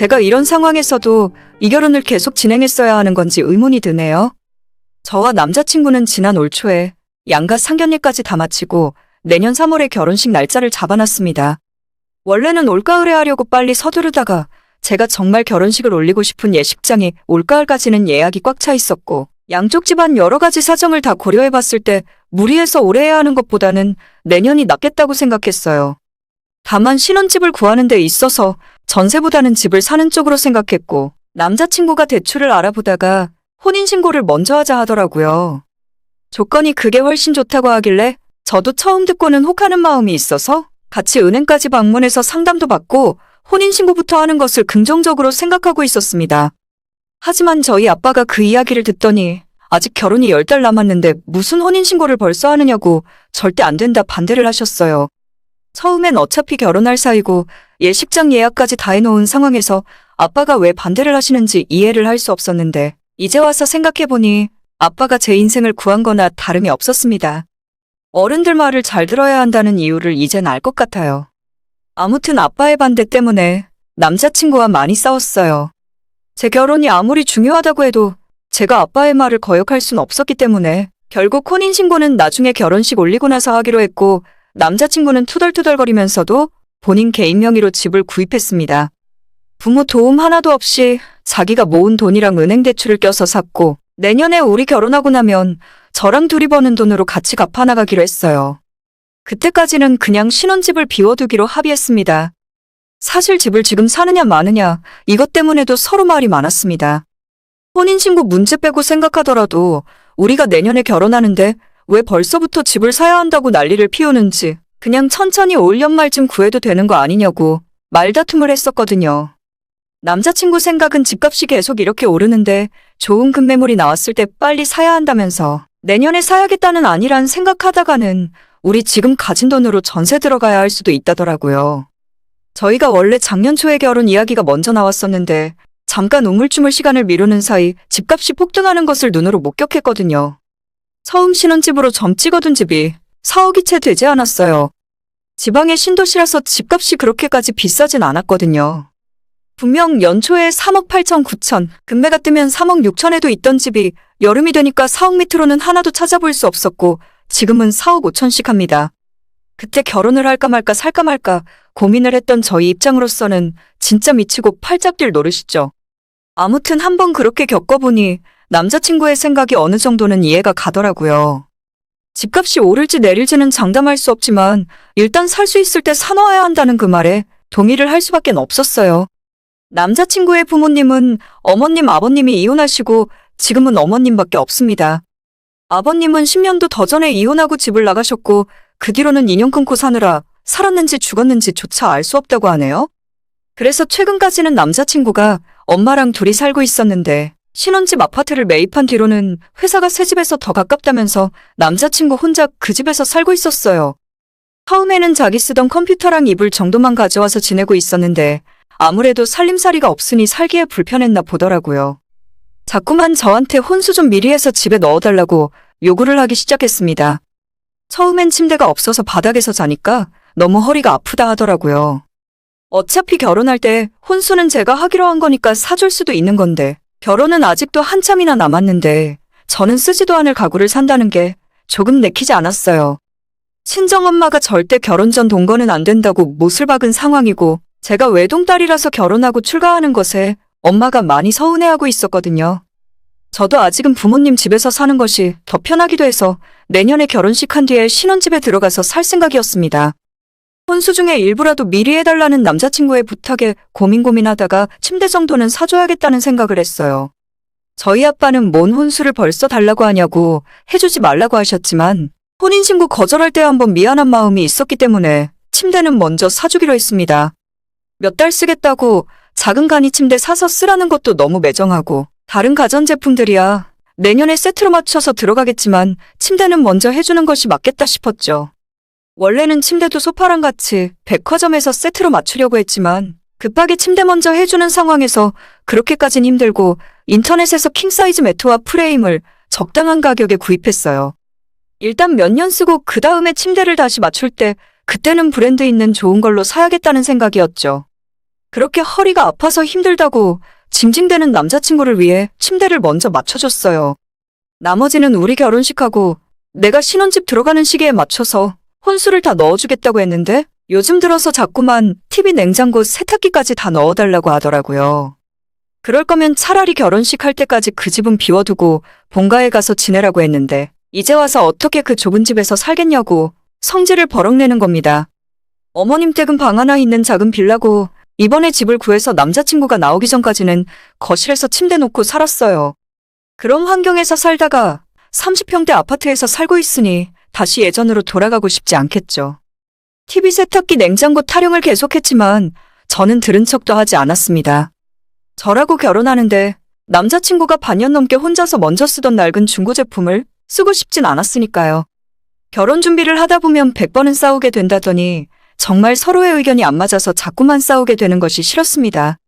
제가 이런 상황에서도 이 결혼을 계속 진행했어야 하는 건지 의문이 드네요. 저와 남자친구는 지난 올 초에 양가 상견례까지 다 마치고 내년 3월에 결혼식 날짜를 잡아놨습니다. 원래는 올가을에 하려고 빨리 서두르다가 제가 정말 결혼식을 올리고 싶은 예식장이 올가을까지는 예약이 꽉 차 있었고 양쪽 집안 여러 가지 사정을 다 고려해 봤을 때 무리해서 올해 해야 하는 것보다는 내년이 낫겠다고 생각했어요. 다만 신혼집을 구하는 데 있어서 전세보다는 집을 사는 쪽으로 생각했고 남자친구가 대출을 알아보다가 혼인신고를 먼저 하자 하더라고요. 조건이 그게 훨씬 좋다고 하길래 저도 처음 듣고는 혹하는 마음이 있어서 같이 은행까지 방문해서 상담도 받고 혼인신고부터 하는 것을 긍정적으로 생각하고 있었습니다. 하지만 저희 아빠가 그 이야기를 듣더니 아직 결혼이 열 달 남았는데 무슨 혼인신고를 벌써 하느냐고 절대 안 된다 반대를 하셨어요. 처음엔 어차피 결혼할 사이고 예식장 예약까지 다 해놓은 상황에서 아빠가 왜 반대를 하시는지 이해를 할 수 없었는데 이제 와서 생각해보니 아빠가 제 인생을 구한 거나 다름이 없었습니다. 어른들 말을 잘 들어야 한다는 이유를 이젠 알 것 같아요. 아무튼 아빠의 반대 때문에 남자친구와 많이 싸웠어요. 제 결혼이 아무리 중요하다고 해도 제가 아빠의 말을 거역할 순 없었기 때문에 결국 혼인신고는 나중에 결혼식 올리고 나서 하기로 했고 남자친구는 투덜투덜거리면서도 본인 개인 명의로 집을 구입했습니다. 부모 도움 하나도 없이 자기가 모은 돈이랑 은행 대출을 껴서 샀고 내년에 우리 결혼하고 나면 저랑 둘이 버는 돈으로 같이 갚아나가기로 했어요. 그때까지는 그냥 신혼집을 비워두기로 합의했습니다. 사실 집을 지금 사느냐 마느냐 이것 때문에도 서로 말이 많았습니다. 혼인신고 문제 빼고 생각하더라도 우리가 내년에 결혼하는데 왜 벌써부터 집을 사야 한다고 난리를 피우는지 그냥 천천히 올 연말쯤 구해도 되는 거 아니냐고 말다툼을 했었거든요. 남자친구 생각은 집값이 계속 이렇게 오르는데 좋은 급매물이 나왔을 때 빨리 사야 한다면서 내년에 사야겠다는 아니란 생각하다가는 우리 지금 가진 돈으로 전세 들어가야 할 수도 있다더라고요. 저희가 원래 작년 초에 결혼 이야기가 먼저 나왔었는데 잠깐 우물쭈물 시간을 미루는 사이 집값이 폭등하는 것을 눈으로 목격했거든요. 처음 신혼집으로 점 찍어둔 집이 4억이 채 되지 않았어요. 지방의 신도시라서 집값이 그렇게까지 비싸진 않았거든요. 분명 연초에 3억 8천 9천, 금매가 뜨면 3억 6천에도 있던 집이 여름이 되니까 4억 밑으로는 하나도 찾아볼 수 없었고 지금은 4억 5천씩 합니다. 그때 결혼을 할까 말까 살까 말까 고민을 했던 저희 입장으로서는 진짜 미치고 팔짝 뛸 노릇이죠. 아무튼 한번 그렇게 겪어보니 남자친구의 생각이 어느 정도는 이해가 가더라고요. 집값이 오를지 내릴지는 장담할 수 없지만 일단 살 수 있을 때 사놓아야 한다는 그 말에 동의를 할 수밖에 없었어요. 남자친구의 부모님은 어머님, 아버님이 이혼하시고 지금은 어머님밖에 없습니다. 아버님은 10년도 더 전에 이혼하고 집을 나가셨고 그 뒤로는 인연 끊고 사느라 살았는지 죽었는지조차 알 수 없다고 하네요. 그래서 최근까지는 남자친구가 엄마랑 둘이 살고 있었는데 신혼집 아파트를 매입한 뒤로는 회사가 새 집에서 더 가깝다면서 남자친구 혼자 그 집에서 살고 있었어요. 처음에는 자기 쓰던 컴퓨터랑 이불 정도만 가져와서 지내고 있었는데 아무래도 살림살이가 없으니 살기에 불편했나 보더라고요. 자꾸만 저한테 혼수 좀 미리 해서 집에 넣어달라고 요구를 하기 시작했습니다. 처음엔 침대가 없어서 바닥에서 자니까 너무 허리가 아프다 하더라고요. 어차피 결혼할 때 혼수는 제가 하기로 한 거니까 사줄 수도 있는 건데 결혼은 아직도 한참이나 남았는데 저는 쓰지도 않을 가구를 산다는 게 조금 내키지 않았어요. 친정엄마가 절대 결혼 전 동거는 안 된다고 못을 박은 상황이고 제가 외동딸이라서 결혼하고 출가하는 것에 엄마가 많이 서운해하고 있었거든요. 저도 아직은 부모님 집에서 사는 것이 더 편하기도 해서 내년에 결혼식 한 뒤에 신혼집에 들어가서 살 생각이었습니다. 혼수 중에 일부라도 미리 해달라는 남자친구의 부탁에 고민 고민하다가 침대 정도는 사줘야겠다는 생각을 했어요. 저희 아빠는 뭔 혼수를 벌써 달라고 하냐고 해주지 말라고 하셨지만 혼인신고 거절할 때 한번 미안한 마음이 있었기 때문에 침대는 먼저 사주기로 했습니다. 몇 달 쓰겠다고 작은 간이 침대 사서 쓰라는 것도 너무 매정하고 다른 가전제품들이야 내년에 세트로 맞춰서 들어가겠지만 침대는 먼저 해주는 것이 맞겠다 싶었죠. 원래는 침대도 소파랑 같이 백화점에서 세트로 맞추려고 했지만 급하게 침대 먼저 해주는 상황에서 그렇게까진 힘들고 인터넷에서 킹사이즈 매트와 프레임을 적당한 가격에 구입했어요. 일단 몇 년 쓰고 그 다음에 침대를 다시 맞출 때 그때는 브랜드 있는 좋은 걸로 사야겠다는 생각이었죠. 그렇게 허리가 아파서 힘들다고 징징대는 남자친구를 위해 침대를 먼저 맞춰줬어요. 나머지는 우리 결혼식하고 내가 신혼집 들어가는 시기에 맞춰서 혼수를 다 넣어주겠다고 했는데 요즘 들어서 자꾸만 TV 냉장고 세탁기까지 다 넣어달라고 하더라고요. 그럴 거면 차라리 결혼식 할 때까지 그 집은 비워두고 본가에 가서 지내라고 했는데 이제 와서 어떻게 그 좁은 집에서 살겠냐고 성질을 버럭내는 겁니다. 어머님 댁은 방 하나 있는 작은 빌라고 이번에 집을 구해서 남자친구가 나오기 전까지는 거실에서 침대 놓고 살았어요. 그런 환경에서 살다가 30평대 아파트에서 살고 있으니 다시 예전으로 돌아가고 싶지 않겠죠. TV 세탁기 냉장고 타령을 계속했지만 저는 들은 척도 하지 않았습니다. 저라고 결혼하는데 남자친구가 반년 넘게 혼자서 먼저 쓰던 낡은 중고 제품을 쓰고 싶진 않았으니까요. 결혼 준비를 하다 보면 100번은 싸우게 된다더니 정말 서로의 의견이 안 맞아서 자꾸만 싸우게 되는 것이 싫었습니다.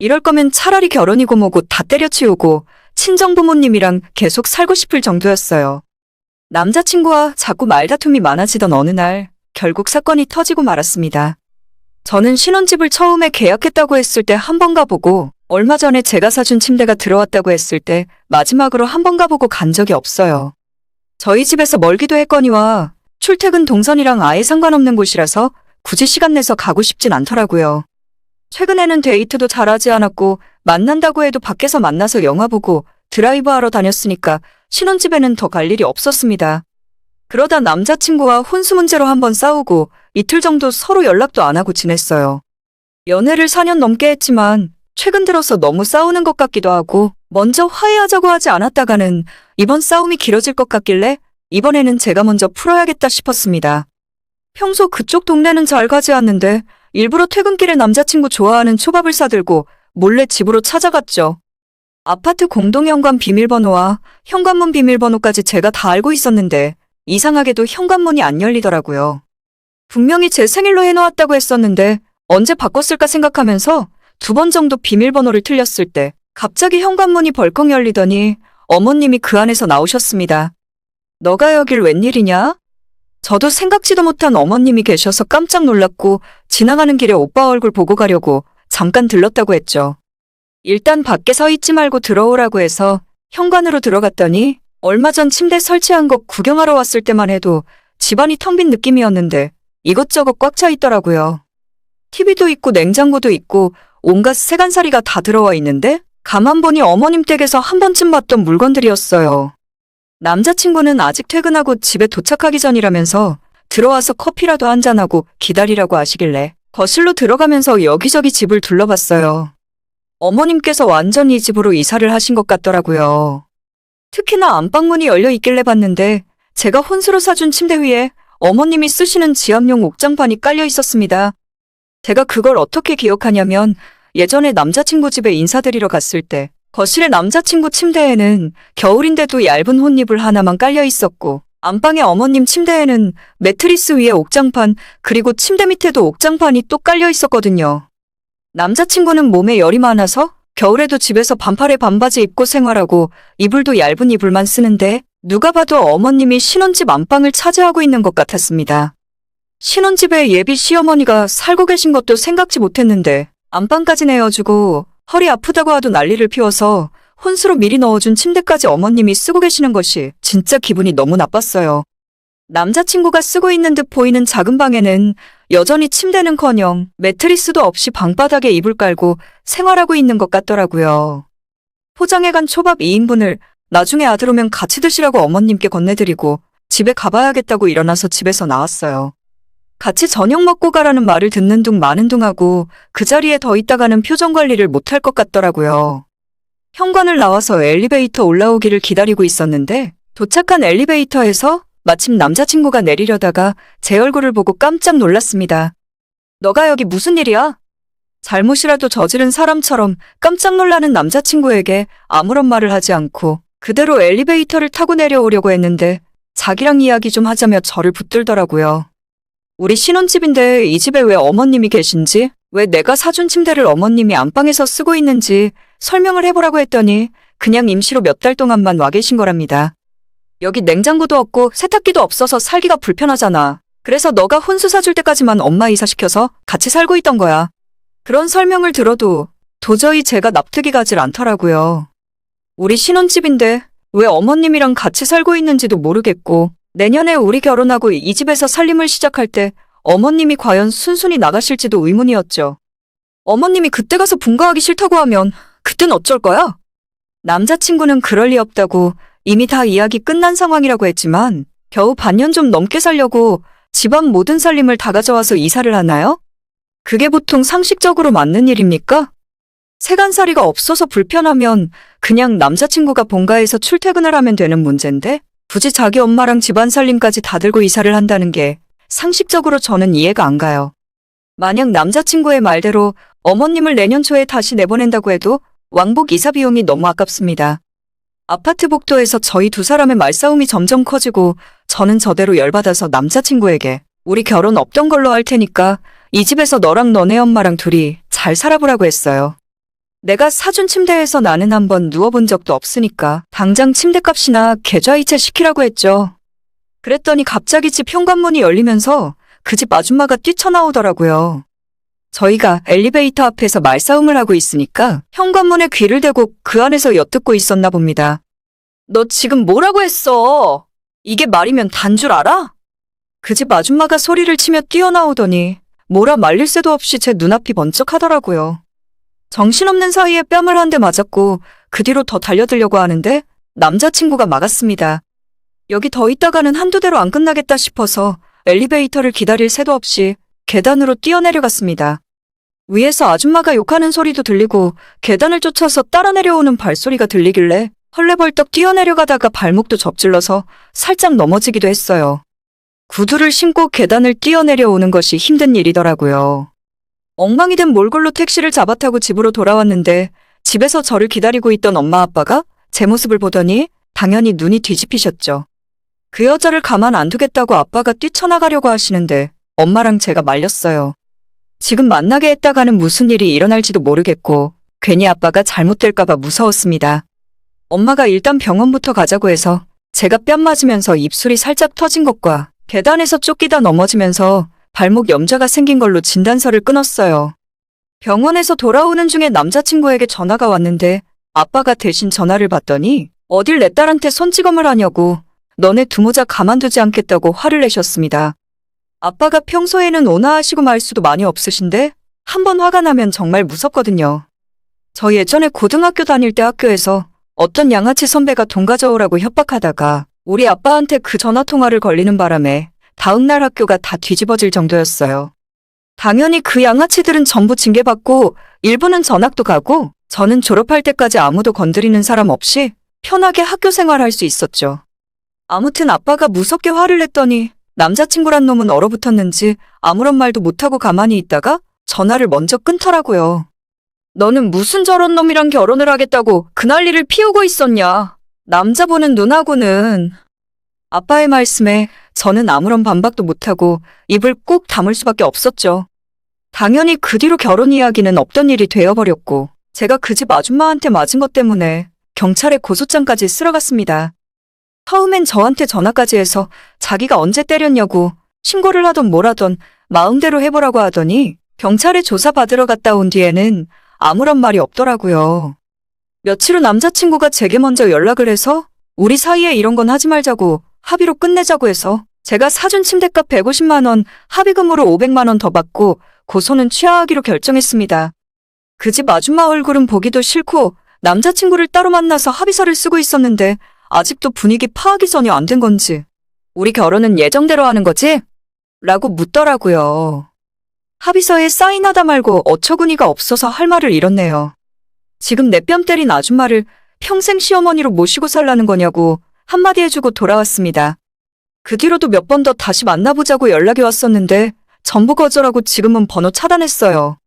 이럴 거면 차라리 결혼이고 뭐고 다 때려치우고 친정 부모님이랑 계속 살고 싶을 정도였어요. 남자친구와 자꾸 말다툼이 많아지던 어느 날 결국 사건이 터지고 말았습니다. 저는 신혼집을 처음에 계약했다고 했을 때 한 번 가보고 얼마 전에 제가 사준 침대가 들어왔다고 했을 때 마지막으로 한 번 가보고 간 적이 없어요. 저희 집에서 멀기도 했거니와 출퇴근 동선이랑 아예 상관없는 곳이라서 굳이 시간 내서 가고 싶진 않더라고요. 최근에는 데이트도 잘하지 않았고 만난다고 해도 밖에서 만나서 영화 보고 드라이브 하러 다녔으니까 신혼집에는 더 갈 일이 없었습니다. 그러다 남자친구와 혼수 문제로 한번 싸우고 이틀 정도 서로 연락도 안 하고 지냈어요. 연애를 4년 넘게 했지만 최근 들어서 너무 싸우는 것 같기도 하고 먼저 화해하자고 하지 않았다가는 이번 싸움이 길어질 것 같길래 이번에는 제가 먼저 풀어야겠다 싶었습니다. 평소 그쪽 동네는 잘 가지 않는데 일부러 퇴근길에 남자친구 좋아하는 초밥을 사들고 몰래 집으로 찾아갔죠. 아파트 공동현관 비밀번호와 현관문 비밀번호까지 제가 다 알고 있었는데 이상하게도 현관문이 안 열리더라고요. 분명히 제 생일로 해놓았다고 했었는데 언제 바꿨을까 생각하면서 두 번 정도 비밀번호를 틀렸을 때 갑자기 현관문이 벌컥 열리더니 어머님이 그 안에서 나오셨습니다. 너가 여길 웬일이냐? 저도 생각지도 못한 어머님이 계셔서 깜짝 놀랐고 지나가는 길에 오빠 얼굴 보고 가려고 잠깐 들렀다고 했죠. 일단 밖에 서 있지 말고 들어오라고 해서 현관으로 들어갔더니 얼마 전 침대 설치한 거 구경하러 왔을 때만 해도 집안이 텅 빈 느낌이었는데 이것저것 꽉 차 있더라고요. TV도 있고 냉장고도 있고 온갖 세간살이가 다 들어와 있는데 가만 보니 어머님 댁에서 한 번쯤 봤던 물건들이었어요. 남자친구는 아직 퇴근하고 집에 도착하기 전이라면서 들어와서 커피라도 한잔하고 기다리라고 하시길래 거실로 들어가면서 여기저기 집을 둘러봤어요. 어머님께서 완전 이 집으로 이사를 하신 것 같더라고요. 특히나 안방문이 열려 있길래 봤는데 제가 혼수로 사준 침대 위에 어머님이 쓰시는 지압용 옥장판이 깔려 있었습니다. 제가 그걸 어떻게 기억하냐면 예전에 남자친구 집에 인사드리러 갔을 때 거실에 남자친구 침대에는 겨울인데도 얇은 혼이불 하나만 깔려 있었고 안방에 어머님 침대에는 매트리스 위에 옥장판 그리고 침대 밑에도 옥장판이 또 깔려 있었거든요. 남자친구는 몸에 열이 많아서 겨울에도 집에서 반팔에 반바지 입고 생활하고 이불도 얇은 이불만 쓰는데 누가 봐도 어머님이 신혼집 안방을 차지하고 있는 것 같았습니다. 신혼집에 예비 시어머니가 살고 계신 것도 생각지 못했는데 안방까지 내어주고 허리 아프다고 하도 난리를 피워서 혼수로 미리 넣어준 침대까지 어머님이 쓰고 계시는 것이 진짜 기분이 너무 나빴어요. 남자친구가 쓰고 있는 듯 보이는 작은 방에는 여전히 침대는커녕 매트리스도 없이 방바닥에 이불 깔고 생활하고 있는 것 같더라고요. 포장해간 초밥 2인분을 나중에 아들 오면 같이 드시라고 어머님께 건네드리고 집에 가봐야겠다고 일어나서 집에서 나왔어요. 같이 저녁 먹고 가라는 말을 듣는 둥 마는 둥 하고 그 자리에 더 있다가는 표정 관리를 못할 것 같더라고요. 현관을 나와서 엘리베이터 올라오기를 기다리고 있었는데 도착한 엘리베이터에서 마침 남자친구가 내리려다가 제 얼굴을 보고 깜짝 놀랐습니다. 너가 여기 무슨 일이야? 잘못이라도 저지른 사람처럼 깜짝 놀라는 남자친구에게 아무런 말을 하지 않고 그대로 엘리베이터를 타고 내려오려고 했는데 자기랑 이야기 좀 하자며 저를 붙들더라고요. 우리 신혼집인데 이 집에 왜 어머님이 계신지, 왜 내가 사준 침대를 어머님이 안방에서 쓰고 있는지 설명을 해보라고 했더니 그냥 임시로 몇 달 동안만 와 계신 거랍니다. 여기 냉장고도 없고 세탁기도 없어서 살기가 불편하잖아. 그래서 너가 혼수 사줄 때까지만 엄마 이사시켜서 같이 살고 있던 거야. 그런 설명을 들어도 도저히 제가 납득이 가질 않더라고요. 우리 신혼집인데 왜 어머님이랑 같이 살고 있는지도 모르겠고 내년에 우리 결혼하고 이 집에서 살림을 시작할 때 어머님이 과연 순순히 나가실지도 의문이었죠. 어머님이 그때 가서 분가하기 싫다고 하면 그땐 어쩔 거야? 남자친구는 그럴 리 없다고 이미 다 이야기 끝난 상황이라고 했지만 겨우 반년 좀 넘게 살려고 집안 모든 살림을 다 가져와서 이사를 하나요? 그게 보통 상식적으로 맞는 일입니까? 세간살이가 없어서 불편하면 그냥 남자친구가 본가에서 출퇴근을 하면 되는 문제인데 굳이 자기 엄마랑 집안 살림까지 다 들고 이사를 한다는 게 상식적으로 저는 이해가 안 가요. 만약 남자친구의 말대로 어머님을 내년 초에 다시 내보낸다고 해도 왕복 이사 비용이 너무 아깝습니다. 아파트 복도에서 저희 두 사람의 말싸움이 점점 커지고 저는 저대로 열받아서 남자친구에게 우리 결혼 없던 걸로 할 테니까 이 집에서 너랑 너네 엄마랑 둘이 잘 살아보라고 했어요. 내가 사준 침대에서 나는 한번 누워본 적도 없으니까 당장 침대값이나 계좌이체 시키라고 했죠. 그랬더니 갑자기 집 현관문이 열리면서 그 집 아줌마가 뛰쳐나오더라고요. 저희가 엘리베이터 앞에서 말싸움을 하고 있으니까 현관문에 귀를 대고 그 안에서 엿듣고 있었나 봅니다. 너 지금 뭐라고 했어? 이게 말이면 단 줄 알아? 그 집 아줌마가 소리를 치며 뛰어나오더니 뭐라 말릴 새도 없이 제 눈앞이 번쩍하더라고요. 정신없는 사이에 뺨을 한 대 맞았고 그 뒤로 더 달려들려고 하는데 남자친구가 막았습니다. 여기 더 있다가는 한두 대로 안 끝나겠다 싶어서 엘리베이터를 기다릴 새도 없이 계단으로 뛰어내려갔습니다. 위에서 아줌마가 욕하는 소리도 들리고 계단을 쫓아서 따라 내려오는 발소리가 들리길래 헐레벌떡 뛰어내려가다가 발목도 접질러서 살짝 넘어지기도 했어요. 구두를 신고 계단을 뛰어내려오는 것이 힘든 일이더라고요. 엉망이 된 몰골로 택시를 잡아 타고 집으로 돌아왔는데 집에서 저를 기다리고 있던 엄마 아빠가 제 모습을 보더니 당연히 눈이 뒤집히셨죠. 그 여자를 가만 안 두겠다고 아빠가 뛰쳐나가려고 하시는데 엄마랑 제가 말렸어요. 지금 만나게 했다가는 무슨 일이 일어날지도 모르겠고 괜히 아빠가 잘못될까봐 무서웠습니다. 엄마가 일단 병원부터 가자고 해서 제가 뺨 맞으면서 입술이 살짝 터진 것과 계단에서 쫓기다 넘어지면서 발목 염좌가 생긴 걸로 진단서를 끊었어요. 병원에서 돌아오는 중에 남자친구에게 전화가 왔는데 아빠가 대신 전화를 받더니 어딜 내 딸한테 손찌검을 하냐고 너네 두모자 가만두지 않겠다고 화를 내셨습니다. 아빠가 평소에는 온화하시고 말수도 많이 없으신데 한 번 화가 나면 정말 무섭거든요. 저 예전에 고등학교 다닐 때 학교에서 어떤 양아치 선배가 돈 가져오라고 협박하다가 우리 아빠한테 그 전화 통화를 걸리는 바람에 다음날 학교가 다 뒤집어질 정도였어요. 당연히 그 양아치들은 전부 징계받고 일부는 전학도 가고 저는 졸업할 때까지 아무도 건드리는 사람 없이 편하게 학교 생활할 수 있었죠. 아무튼 아빠가 무섭게 화를 냈더니 남자친구란 놈은 얼어붙었는지 아무런 말도 못하고 가만히 있다가 전화를 먼저 끊더라고요. 너는 무슨 저런 놈이랑 결혼을 하겠다고 그 난리를 피우고 있었냐. 남자 보는 눈하고는. 아빠의 말씀에 저는 아무런 반박도 못하고 입을 꾹 다물 수밖에 없었죠. 당연히 그 뒤로 결혼 이야기는 없던 일이 되어버렸고 제가 그 집 아줌마한테 맞은 것 때문에 경찰에 고소장까지 쓸어갔습니다. 처음엔 저한테 전화까지 해서 자기가 언제 때렸냐고 신고를 하던 뭐라던 마음대로 해보라고 하더니 경찰에 조사받으러 갔다 온 뒤에는 아무런 말이 없더라고요. 며칠 후 남자친구가 제게 먼저 연락을 해서 우리 사이에 이런 건 하지 말자고 합의로 끝내자고 해서 제가 사준 침대값 150만 원, 합의금으로 500만 원 더 받고 고소는 취하하기로 결정했습니다. 그 집 아줌마 얼굴은 보기도 싫고 남자친구를 따로 만나서 합의서를 쓰고 있었는데 아직도 분위기 파악이 전혀 안 된 건지 우리 결혼은 예정대로 하는 거지? 라고 묻더라고요. 합의서에 사인하다 말고 어처구니가 없어서 할 말을 잃었네요. 지금 내 뺨 때린 아줌마를 평생 시어머니로 모시고 살라는 거냐고 한마디 해주고 돌아왔습니다. 그 뒤로도 몇 번 더 다시 만나보자고 연락이 왔었는데 전부 거절하고 지금은 번호 차단했어요.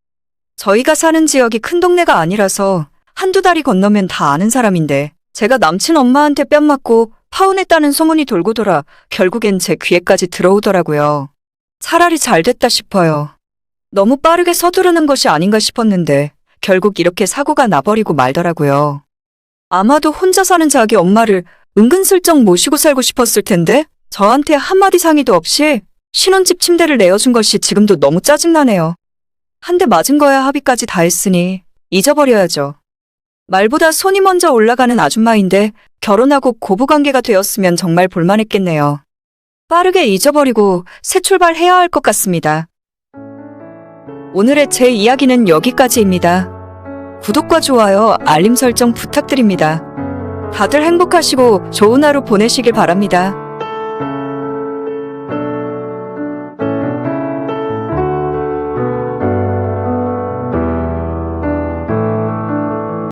저희가 사는 지역이 큰 동네가 아니라서 한두 달이 건너면 다 아는 사람인데 제가 남친 엄마한테 뺨 맞고 파혼했다는 소문이 돌고 돌아 결국엔 제 귀에까지 들어오더라고요. 차라리 잘 됐다 싶어요. 너무 빠르게 서두르는 것이 아닌가 싶었는데 결국 이렇게 사고가 나버리고 말더라고요. 아마도 혼자 사는 자기 엄마를 은근슬쩍 모시고 살고 싶었을 텐데 저한테 한마디 상의도 없이 신혼집 침대를 내어준 것이 지금도 너무 짜증나네요. 한 대 맞은 거야 합의까지 다 했으니 잊어버려야죠. 말보다 손이 먼저 올라가는 아줌마인데 결혼하고 고부관계가 되었으면 정말 볼만했겠네요. 빠르게 잊어버리고 새 출발해야 할 것 같습니다. 오늘의 제 이야기는 여기까지입니다. 구독과 좋아요, 알림 설정 부탁드립니다. 다들 행복하시고 좋은 하루 보내시길 바랍니다.